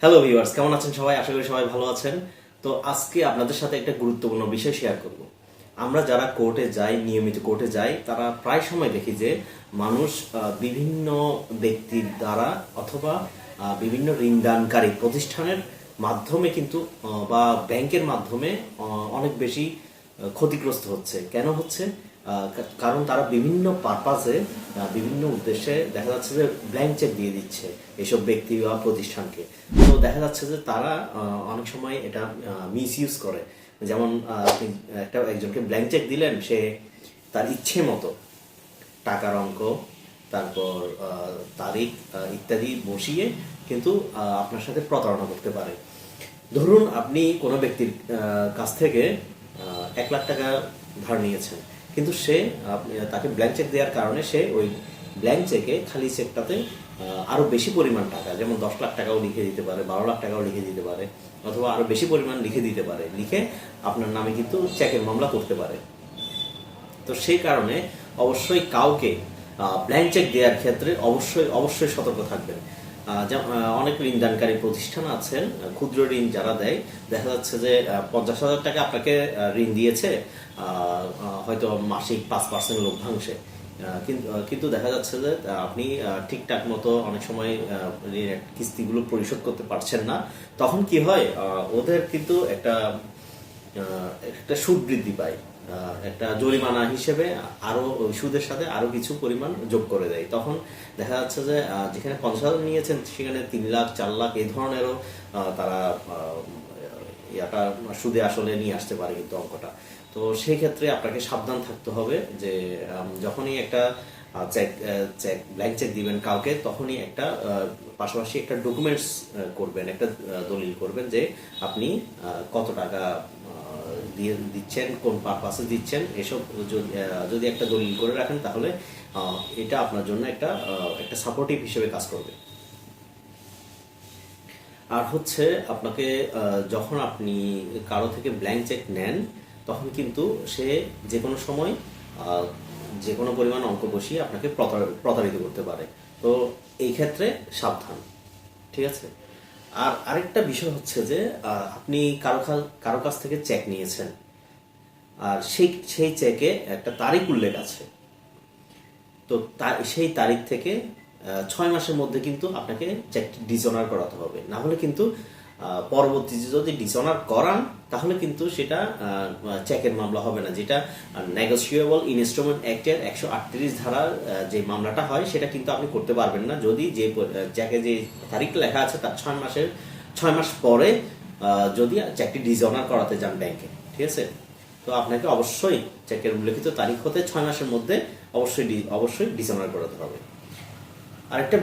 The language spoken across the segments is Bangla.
হ্যালো ভিউয়ার্স কেমন আছেন সবাই? আশা করি সবাই ভালো আছেন। তো আজকে আপনাদের সাথে একটা গুরুত্বপূর্ণ বিষয় শেয়ার করব। আমরা যারা কোর্টে যাই, নিয়মিত কোর্টে যাই, তারা প্রায় সময় দেখি যে মানুষ বিভিন্ন ব্যক্তির দ্বারা অথবা বিভিন্ন ঋণদানকারী প্রতিষ্ঠানের মাধ্যমে কিন্তু বা ব্যাংকের মাধ্যমে অনেক বেশি ক্ষতিগ্রস্ত হচ্ছে। কেন হচ্ছে? কারণ তারা বিভিন্ন পারপাসে বিভিন্ন উদ্দেশ্যে দেখা যাচ্ছে যে ব্ল্যাঙ্ক চেক দিয়ে দিচ্ছে এসব ব্যক্তি বা প্রতিষ্ঠানকে। তো দেখা যাচ্ছে যে তারা অনেক সময় এটা মিস ইউজ করে। যেমন আপনি একটা একজনকে ব্ল্যাঙ্ক চেক দিলেন, সে তার ইচ্ছে মতো টাকার অঙ্ক, তারপর তারিখ ইত্যাদি বসিয়ে কিন্তু আপনার সাথে প্রতারণা করতে পারে। ধরুন আপনি কোনো ব্যক্তির কাছ থেকে এক লাখ টাকা ধার নিয়েছেন। কিন্তু সে তাকে ব্ল্যাঙ্ক চেক দেওয়ার কারণে সে ওই ব্ল্যাঙ্ক চেকে খালি চেকটাতে আরও বেশি পরিমাণ টাকা, যেমন দশ লাখ টাকাও লিখে দিতে পারে, বারো লাখ টাকাও লিখে দিতে পারে, অথবা আরও বেশি পরিমাণ লিখে দিতে পারে, লিখে আপনার নামে কিন্তু চেকের মামলা করতে পারে। তো সেই কারণে অবশ্যই কাউকে ব্ল্যাঙ্ক চেক দেওয়ার ক্ষেত্রে অবশ্যই অবশ্যই সতর্ক থাকবেন। অনেক ঋণদানকারী প্রতিষ্ঠান আছেন ক্ষুদ্র ঋণ যারা দেয়, দেখা যাচ্ছে যে পঞ্চাশ হাজার টাকা আপনাকে ঋণ দিয়েছে হয়তো মাসিক পাঁচ পার্সেন্ট লভ্যাংশে। কিন্তু দেখা যাচ্ছে যে আপনি ঠিকঠাক মতো অনেক সময় কিস্তিগুলো পরিশোধ করতে পারছেন না। তখন কি হয় ওদের কিন্তু একটা একটা সুদ বৃদ্ধি পায়। একটা জরিমানা হিসেবে আরও সুদের সাথে আরও কিছু পরিমাণ যোগ করে দেয়। তখন দেখা যাচ্ছে যে যেখানে পঞ্চাশ নিয়েছেন, সেখানে তিন লাখ, চার লাখ এই ধরনেরও তারা ইয়াটা সুদে আসলে নিয়ে আসতে পারে কিন্তু অঙ্কটা। তো সেই ক্ষেত্রে আপনাকে সাবধান থাকতে হবে যে যখনই একটা চেক চেক ব্ল্যাঙ্ক চেক দিবেন কাউকে, তখনই একটা পাশাপাশি একটা ডকুমেন্টস করবেন, একটা দলিল করবেন যে আপনি কত টাকা দিচ্ছেন, কোন পারপাসে দিচ্ছেন, এসব যদি একটা দলিল করে রাখেন, তাহলে এটা আপনার জন্য একটা একটা সাপোর্টিভ হিসেবে কাজ করবে। আর হচ্ছে, আপনাকে যখন আপনি কারও থেকে ব্ল্যাঙ্ক চেক নেন, তখন কিন্তু সে যে কোনো সময় যে কোনো পরিমাণ অঙ্ক বসিয়ে আপনাকে প্রতার- প্রতারিত করতে পারে। তো এই ক্ষেত্রে সাবধান, ঠিক আছে? আর আরেকটা বিষয় হচ্ছে যে আপনি কারও কারও কাছ থেকে চেক নিয়েছেন। আর সেই সেই চেকে একটা তারিখ উল্লেখ আছে। তো সেই তারিখ থেকে ছয় মাসের মধ্যে কিন্তু আপনাকে চেকটি ডিসঅনার করাতে হবে। না হলে কিন্তু পরবর্তীতে যদি ডিসঅনার করান তাহলে কিন্তু সেটা চেকের মামলা হবে না। যেটা নেগোসিয়েবল ইনস্ট্রুমেন্ট অ্যাক্টের একশো আটত্রিশ ধারার যে মামলাটা হয়, সেটা কিন্তু আপনি করতে পারবেন না। যদি যে চেকে যে তারিখ লেখা আছে, তার ছয় মাসের, ছয় মাস পরে যদি চেকটি ডিসঅনার করাতে যান ব্যাংকে ঠিক আছে? তো আপনাকে অবশ্যই চেকের উল্লেখিত তারিখ হতে ছয় মাসের মধ্যে অবশ্যই অবশ্যই ডিসঅনার করাতে হবে। আরেকটা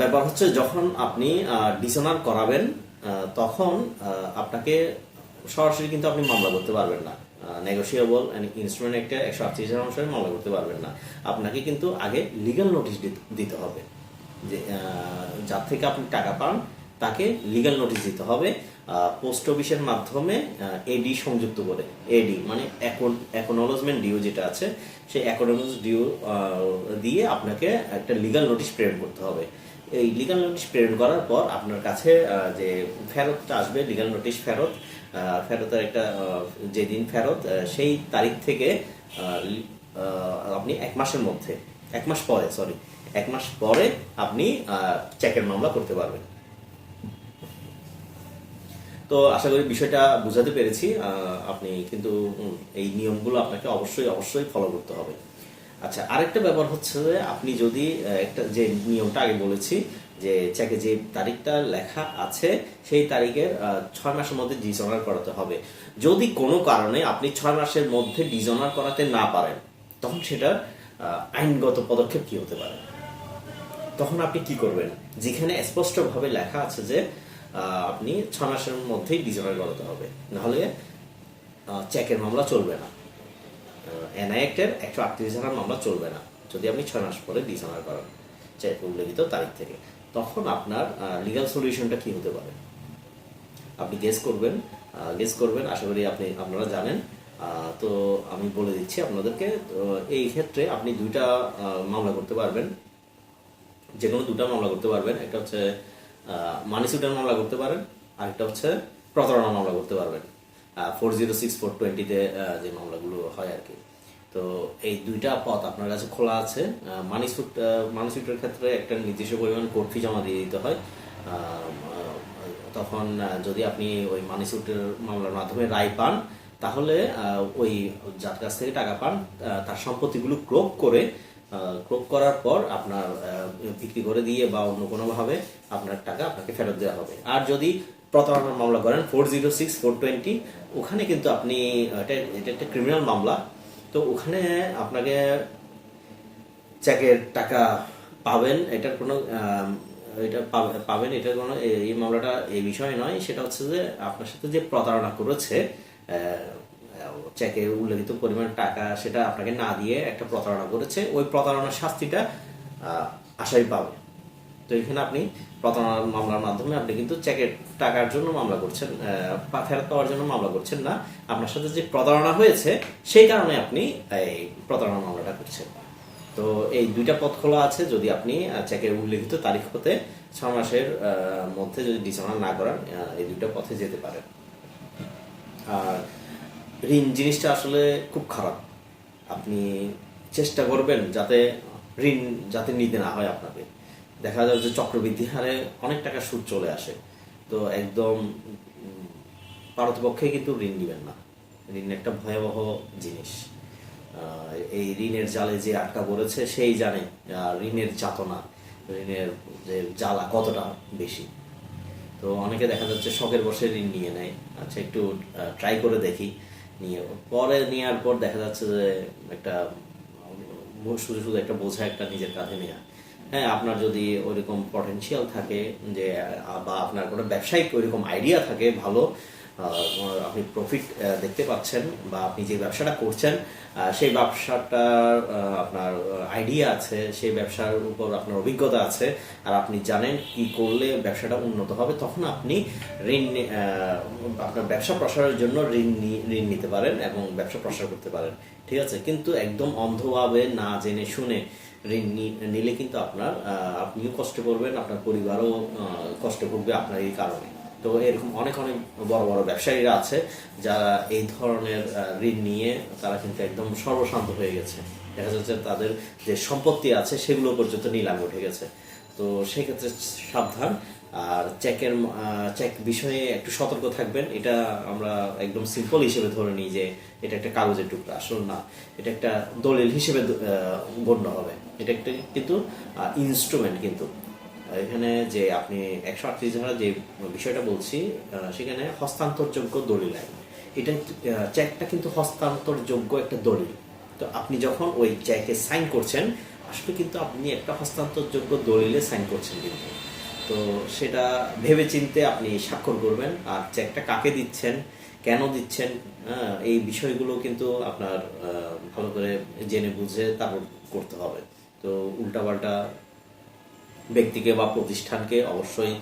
ব্যাপার হচ্ছে যখন আপনি ডিসঅনার করাবেন তখন আপনাকে সরাসরি কিন্তু আপনি মামলা করতে পারবেন না। নেগোসিয়েবল ইনস্ট্রুমেন্ট একটা একশো আটত্রিশ অনুসারে মামলা করতে পারবেন না। আপনাকে কিন্তু আগে লিগ্যাল নোটিশ দিতে হবে যে যার থেকে আপনি টাকা পান, তাকে লিগ্যাল নোটিশ দিতে হবে পোস্ট অফিসের মাধ্যমে এডি সংযুক্ত করে। এডি মানে অ্যাকনোলজমেন্ট ডিও যেটা আছে, সেই অ্যাকনোলজ ডিও দিয়ে আপনাকে একটা লিগাল নোটিশ প্রেরণ করতে হবে। এই লিগাল নোটিশ প্রেরণ করার পর আপনার কাছে যে ফেরতটা আসবে লিগ্যাল নোটিশ ফেরত ফেরতের একটা যেদিন ফেরত সেই তারিখ থেকে আপনি এক মাসের মধ্যে, এক মাস পরে সরি এক মাস পরে আপনি চেকের মামলা করতে পারবেন। তো আশা করি বিষয়টা বুঝাতে পেরেছি আপনি কিন্তু এই নিয়মগুলো আপনাকে অবশ্যই অবশ্যই ফলো করতে হবে। আচ্ছা আরেকটা ব্যাপার হচ্ছে আপনি যদি একটা যে নিয়মটা আগে বলেছি, যে চেকে যে তারিখটা লেখা আছে, সেই তারিখের ছয় মাসের মধ্যে ডিজনার করাতে হবে। যদি কোনো কারণে আপনি ছয় মাসের মধ্যে ডিজনার করাতে না পারেন, তখন সেটা আইনগত পদক্ষেপ কি হতে পারে? তখন আপনি কি করবেন? যেখানে স্পষ্টভাবে লেখা আছে যে আপনি ছ মাসের মধ্যেই ডিজনার করাতে হবে। নাহলে চেকের মামলা চলবে না। এনআই একশো আটত্রিশ ধারার মামলা চলবে না, যদি আপনি ছয় মাস পরে ডিজনার করান উল্লেখিত তারিখ থেকে। তখন আপনার লিগাল সলিউশনটা কি হতে পারে? আপনি গেস করবেন গেস করবেন, আশা করি আপনি, আপনারা জানেন। তো আমি বলে দিচ্ছি আপনাদেরকে এই ক্ষেত্রে আপনি দুইটা মামলা করতে পারবেন। যে কোনো দুটা মামলা করতে পারবেন। একটা হচ্ছে মানি সুটের মামলা করতে পারেন, আরেকটা হচ্ছে প্রতারণা মামলা করতে পারবেন। ফোর জিরো সিক্স ফোর টোয়েন্টিতে যে মামলাগুলো হয় আর কি তো এই দুইটা পথ আপনার কাছে খোলা আছে। মানি সুট ক্ষেত্রে একটা নির্দিষ্ট পরিমাণ কোর্ট ফি জমা দিয়ে দিতে হয়। তখন যদি আপনি ওই মানি সুটের মামলার মাধ্যমে রায় পান, তাহলে ওই যার কাছ থেকে টাকা পান তার সম্পত্তিগুলো ক্রোপ করে ক্রোপ করার পর আপনার বিক্রি করে দিয়ে বা অন্য কোনোভাবে আপনার টাকা আপনাকে ফেরত দেওয়া হবে। আর যদি প্রতারণার মামলা করেন four zero six four twenty ওখানে কিন্তু আপনি এটা একটা ক্রিমিনাল মামলা। তো ওখানে আপনাকে চেকের টাকা পাবেন, এটার কোনো এটা পাবেন, এটার কোনো এই মামলাটা এই বিষয়ে নয়, সেটা হচ্ছে যে আপনার সাথে যে প্রতারণা করেছে চেকে উল্লেখিত পরিমাণ টাকা, সেটা আপনাকে না দিয়ে একটা প্রতারণা করেছে, ওই প্রতারণার শাস্তিটা আসামি পাবে। তো এখানে আপনি প্রতারণার মামলার মাধ্যমে আপনি কিন্তু চেকের টাকার জন্য মামলা করছেন ফেরত পাওয়ার জন্য মামলা করছেন না। আপনার সাথে যে প্রতারণা হয়েছে, সেই কারণে আপনি এই প্রতারণা মামলাটা করছেন। তো এই দুইটা পথ খোলা আছে, যদি আপনি চেকের উল্লেখিত তারিখ হতে ছ মাসের মধ্যে যদি ডিসেম্বর না করান এই দুইটা পথে যেতে পারেন। আর ঋণ জিনিসটা আসলে খুব খারাপ। আপনি চেষ্টা করবেন যাতে ঋণ যাতে নিতে না হয় আপনাকে। দেখা যায় যে চক্রবৃদ্ধি হারে অনেক টাকা সুদ চলে আসে। তো একদম পারতপক্ষে কিন্তু ঋণ নেবেন না। ঋণ একটা ভয়াবহ জিনিস। এই ঋণের জালে যে আটকা পড়েছে সেই জানে ঋণের যাতনা, ঋণের যে জ্বালা কতটা বেশি। তো অনেকে দেখা যাচ্ছে শখের বসে ঋণ নিয়ে নেয়। আচ্ছা একটু ট্রাই করে দেখি। নিয়ে, পরে নেওয়ার পর দেখা যাচ্ছে যে একটা, শুধু শুধু একটা বোঝা একটা নিজের কাঁধে নেওয়া হ্যাঁ আপনার যদি ওইরকম পটেনশিয়াল থাকে যে বা আপনার কোনো ব্যবসায়িক ওইরকম আইডিয়া থাকে, ভালো আপনি প্রফিট দেখতে পাচ্ছেন বা আপনি যে ব্যবসাটা করছেন সেই ব্যবসাটার আপনার আইডিয়া আছে, সেই ব্যবসার উপর আপনার অভিজ্ঞতা আছে, আর আপনি জানেন কি করলে ব্যবসাটা উন্নত হবে, তখন আপনি ঋণ আপনার ব্যবসা প্রসারের জন্য ঋণ ঋণ নিতে পারেন এবং ব্যবসা প্রসার করতে পারেন। ঠিক আছে? কিন্তু একদম অন্ধভাবে না জেনে শুনে ঋণ নিলে কিন্তু আপনার আপনিও কষ্ট করবেন আপনার পরিবারও কষ্ট ভুগবে আপনার এই কারণে। তো এরকম অনেক অনেক বড় বড় ব্যবসায়ীরা আছে যারা এই ধরনের ঋণ নিয়ে তারা কিন্তু একদম সর্বশান্ত হয়ে গেছে। দেখা যাচ্ছে তাদের যে সম্পত্তি আছে সেগুলো পর্যন্ত নিলাম উঠে গেছে। তো সেক্ষেত্রে সাবধান। আর চেকের চেক বিষয়ে একটু সতর্ক থাকবেন। এটা আমরা একদম সিম্পল হিসেবে ধরে নিই যে এটা একটা কাগজের টুকরা, আসল না। এটা একটা দলিল হিসেবে গণ্য হবে। এটা একটা কিন্তু ইনস্ট্রুমেন্ট কিন্তু। এখানে যে আপনি একশো আটত্রিশ ধারা যে বিষয়টা বলছি সেখানে হস্তান্তরযোগ্য দলিল আইন এটা চেকটা কিন্তু হস্তান্তরযোগ্য একটা দলিল। তো আপনি যখন ওই চেকে সাইন করছেন আসলে কিন্তু আপনি একটা হস্তান্তরযোগ্য দলিলে সাইন করছেন কিন্তু। তো সেটা ভেবে চিনতে আপনি স্বাক্ষর করবেন আর চেকটা কাকে দিচ্ছেন কেন দিচ্ছেন হ্যাঁ, এই বিষয়গুলো কিন্তু আপনার ভালো করে জেনে বুঝে তারপর করতে হবে। তো উল্টাপাল্টা ব্যক্তিকে বা প্রতিষ্ঠানকে অবশ্যই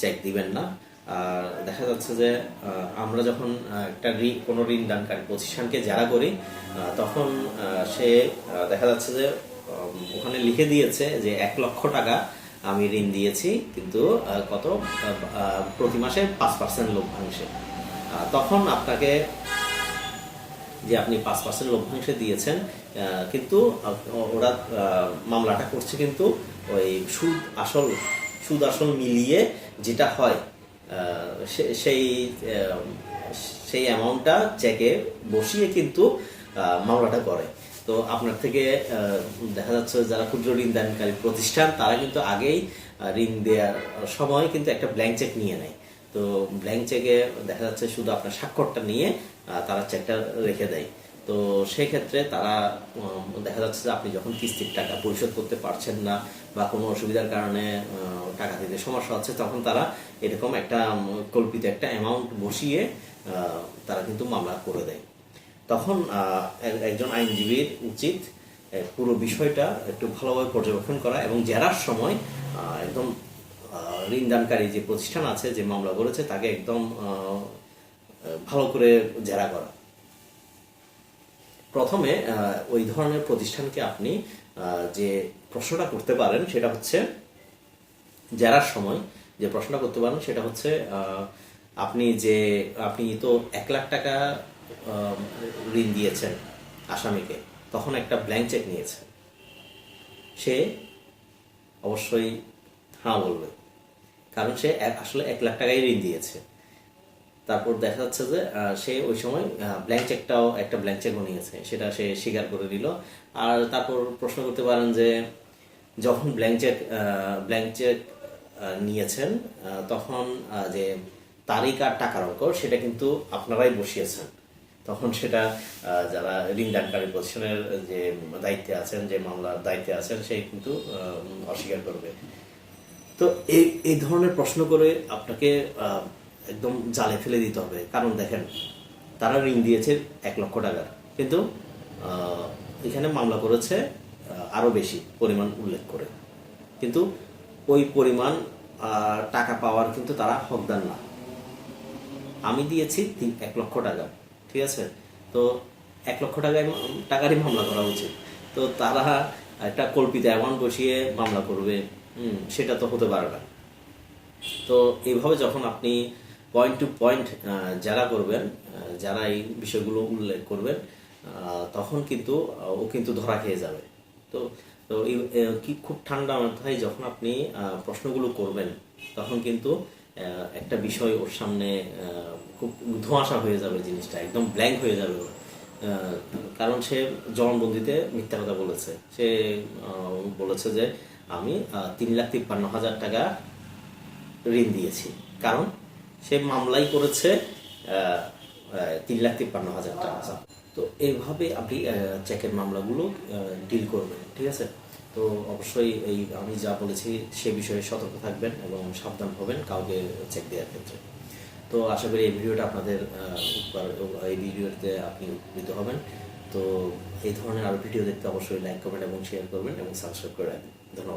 চেক দিবেন না। আর দেখা যাচ্ছে যে আমরা যখন একটা ঋণ কোনো ঋণ দানকারী প্রতিষ্ঠানকে যারা করি তখন সে দেখা যাচ্ছে যে ওখানে লিখে দিয়েছে যে এক লক্ষ টাকা আমি ঋণ দিয়েছি, কিন্তু কত প্রতি মাসে পাঁচ পার্সেন্ট লভ্যাংশে তখন আপনাকে যে আপনি পাঁচ পার্সেন্ট লভ্যাংশে দিয়েছেন কিন্তু ওরা মামলাটা করছে কিন্তু ওই সুদ আসল সুদ আসল মিলিয়ে যেটা হয় সেই সেই অ্যামাউন্টটা চেকে বসিয়ে কিন্তু মামলাটা করে। তো আপনার থেকে দেখা যাচ্ছে যারা ক্ষুদ্র ঋণ দানকারী প্রতিষ্ঠান, তারা কিন্তু আগেই ঋণ দেওয়ার সময় কিন্তু একটা ব্ল্যাঙ্ক চেক নিয়ে নেয়। তো ব্ল্যাঙ্ক চেকে দেখা যাচ্ছে শুধু আপনার স্বাক্ষরটা নিয়ে তারা চেকটা রেখে দেয়। তো সেক্ষেত্রে তারা দেখা যাচ্ছে যে আপনি যখন কিস্তির টাকা পরিশোধ করতে পারছেন না বা কোনো অসুবিধার কারণে টাকা দিতে সমস্যা হচ্ছে, তখন তারা এরকম একটা কল্পিত একটা অ্যামাউন্ট বসিয়ে তারা কিন্তু মামলা করে দেয়। তখন এক- একজন আইনজীবীর উচিত পুরো বিষয়টা একটু ভালোভাবে পর্যবেক্ষণ করা এবং জেরার সময় একদম ঋণদানকারী যে প্রতিষ্ঠান আছে যে মামলা করেছে, তাকে একদম ভালো করে জেরা করা। প্রথমে ওই ধরনের প্রতিষ্ঠানকে আপনি যে প্রশ্নটা করতে পারেন সেটা হচ্ছে জেরার সময় যে প্রশ্নটা করতে পারেন সেটা হচ্ছে আপনি যে, আপনি তো এক লাখ টাকা ঋণ দিয়েছেন আসামিকে, তখন একটা ব্ল্যাঙ্ক চেক নিয়েছে। সে অবশ্যই হ্যাঁ বলবে। কারণ সে আসলে এক লাখ টাকাই ঋণ দিয়েছে। তারপর দেখা যাচ্ছে যে সে ওই সময় ব্ল্যাঙ্ক চেকটাও একটা ব্ল্যাঙ্ক চেকও নিয়েছে সেটা সে স্বীকার করে দিল আর তারপর প্রশ্ন করতে পারেন যে, যখন ব্ল্যাঙ্ক চেক ব্ল্যাঙ্ক চেক নিয়েছেন তখন যে তারিখ আর টাকার অঙ্ক, সেটা কিন্তু আপনারাই বসিয়েছেন। তখন সেটা যারা ঋণ দানকারী প্রতিষ্ঠানের যে দায়িত্বে আছেন, যে মামলার দায়িত্বে আছেন, সে কিন্তু অস্বীকার করবে। তো এই এই ধরনের প্রশ্ন করে আপনাকে একদম জালে ফেলে দিতে হবে। কারণ দেখেন, তারা ঋণ দিয়েছে এক লক্ষ টাকার। কিন্তু এখানে মামলা করেছে আরও বেশি পরিমাণ উল্লেখ করে। কিন্তু, ওই পরিমাণ টাকা পাওয়ার কিন্তু তারা হকদার না। আমি দিয়েছি তিন, এক লক্ষ টাকা, ঠিক আছে? তো, এক লক্ষ টাকায় টাকারই মামলা করা উচিত। তো তারা একটা কল্পিত অ্যামাউন্ট বসিয়ে মামলা করবে। সেটা তো হতে পারে না। তো এইভাবে যখন আপনি পয়েন্ট টু পয়েন্ট যারা করবেন যারা এই বিষয়গুলো উল্লেখ করবেন তখন কিন্তু ও কিন্তু ধরা খেয়ে যাবে। তো তো কি খুব ঠান্ডা মাথায় যখন আপনি প্রশ্নগুলো করবেন, তখন কিন্তু একটা বিষয় ওর সামনে খুব ধোঁয়াশা হয়ে যাবে জিনিসটা, একদম ব্ল্যাঙ্ক হয়ে যাবে। কারণ সে জবানবন্দিতে মিথ্যা কথা বলেছে। সে বলেছে যে, আমি তিন লাখ তিপ্পান্ন হাজার টাকা ঋণ দিয়েছি। কারণ সে মামলাই করেছে তিন লাখ তিপ্পান্ন হাজার টাকা। তো এইভাবে আপনি চেকের মামলাগুলো ডিল করবেন, ঠিক আছে? তো অবশ্যই এই আমি যা বলেছি সে বিষয়ে সতর্ক থাকবেন এবং সাবধান হবেন কাউকে চেক দেওয়ার ক্ষেত্রে। তো আশা করি এই ভিডিওটা আপনাদের এই ভিডিওতে আপনি উপকৃত হবেন। তো এই ধরনের আরও ভিডিও দেখতে অবশ্যই লাইক কমেন্ট এবং শেয়ার করবেন এবং সাবস্ক্রাইব করে রাখবেন। ধন্যবাদ।